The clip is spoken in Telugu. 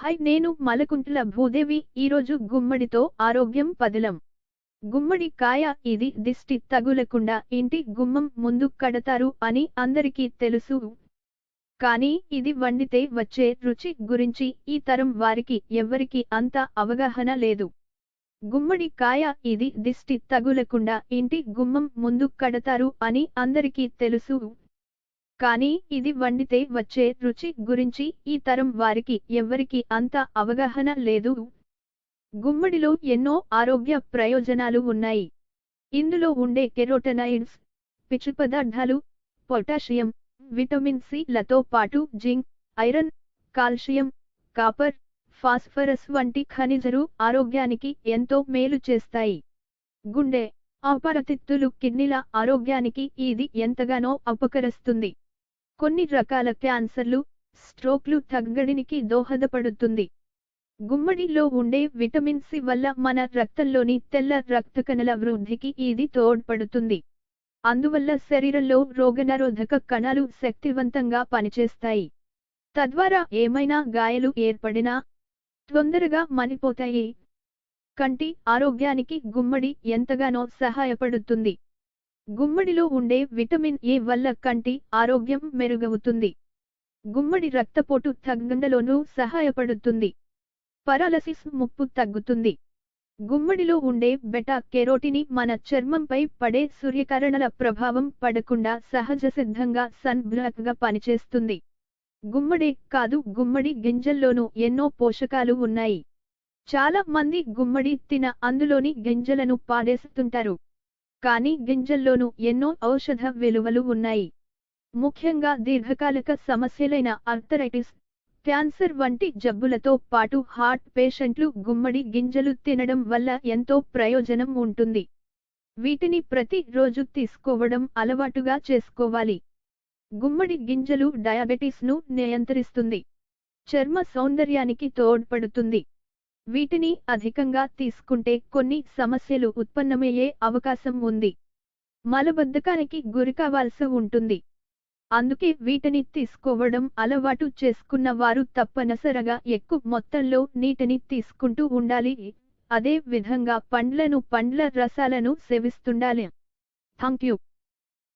హాయ్ నేను మలకుంట్ల భూదేవి. ఈరోజు గుమ్మడితో ఆరోగ్యం పదిలం. గుమ్మడి కాయ ఇది దిష్టి తగులకుండా ఇంటి గుమ్మం ముందు కడతారు అని అందరికీ తెలుసు. కానీ ఇది వండితే వచ్చే రుచి గురించి ఈ తరం వారికి ఎవ్వరికి అంత అవగాహన లేదు. గుమ్మడి కాయ ఇది దిష్టి తగులకుండా ఇంటి గుమ్మం ముందు కడతారు అని అందరికీ తెలుసు. కానీ ఇది వండితే వచ్చే రుచి గురించి ఈ తరం వారికి ఎవ్వరికి అంత అవగాహన లేదు. గుమ్మడిలో ఎన్నో ఆరోగ్య ప్రయోజనాలు ఉన్నాయి. ఇందులో ఉండే కెరోటనైడ్స్ పిచ్చు పదార్థాలు పొటాషియం విటమిన్ సి లతో పాటు zinc iron calcium copper phosphorus వంటి ఖనిజలు ఆరోగ్యానికి ఎంతో మేలు చేస్తాయి. గుండె అపరతిత్తులు కిడ్నీల ఆరోగ్యానికి ఇది ఎంతగానో అపకరిస్తుంది. కొన్ని రకాల క్యాన్సర్లు స్ట్రోక్లు తగ్గడానికి దోహదపడుతుంది. గుమ్మడిలో ఉండే విటమిన్ సి వల్ల మన రక్తంలోని తెల్ల రక్త కణల వృద్ధికి ఇది తోడ్పడుతుంది. అందువల్ల శరీరంలో రోగనిరోధక కణాలు శక్తివంతంగా పనిచేస్తాయి. తద్వారా ఏమైనా గాయాలు ఏర్పడినా తొందరగా మనిపోతాయి కంటి ఆరోగ్యానికి గుమ్మడి ఎంతగానో సహాయపడుతుంది. గుమ్మడిలో ఉండే విటమిన్ ఏ వల్ల కంటి ఆరోగ్యం మెరుగవుతుంది? గుమ్మడి రక్తపోటు తగ్గందలోనూ సహాయపడుతుంది. పరాలసిస్ ముప్పు తగ్గుతుంది. గుమ్మడిలో ఉండే బెటా కెరోటిని మన చర్మంపై పడే సూర్యకరణల ప్రభావం పడకుండా సహజ సిద్ధంగా సన్గా పనిచేస్తుంది. గుమ్మడే కాదు గుమ్మడి గింజల్లోనూ ఎన్నో పోషకాలు ఉన్నాయి. చాలా మంది గుమ్మడి తిన అందులోని గింజలను పాడేస్తుంటారు కానీ గింజల్లోనూ ఎన్నో ఔషధ విలువలు ఉన్నాయి. ముఖ్యంగా దీర్ఘకాలిక సమస్యలైన ఆర్థరైటిస్ క్యాన్సర్ వంటి జబ్బులతో పాటు హార్ట్ పేషెంట్లు గుమ్మడి గింజలు తినడం వల్ల ఎంతో ప్రయోజనం ఉంటుంది. వీటిని ప్రతి రోజు తీసుకోవడం అలవాటుగా చేసుకోవాలి. గుమ్మడి గింజలు డయాబెటీస్ను నియంత్రిస్తుంది. చర్మ సౌందర్యానికి తోడ్పడుతుంది. వీటిని అధికంగా తీసుకుంటే కొన్ని సమస్యలు ఉత్పన్నమయ్యే అవకాశం ఉంది. మలబద్ధకానికి గురికావాల్సి ఉంటుంది. అందుకే వీటిని తీసుకోవడం అలవాటు చేసుకున్న వారు తప్పనిసరిగా ఎక్కువ మొత్తంలో నీటిని తీసుకుంటూ ఉండాలి. అదే విధంగా పండ్లను పండ్ల రసాలను సేవిస్తుండాలి. Thank you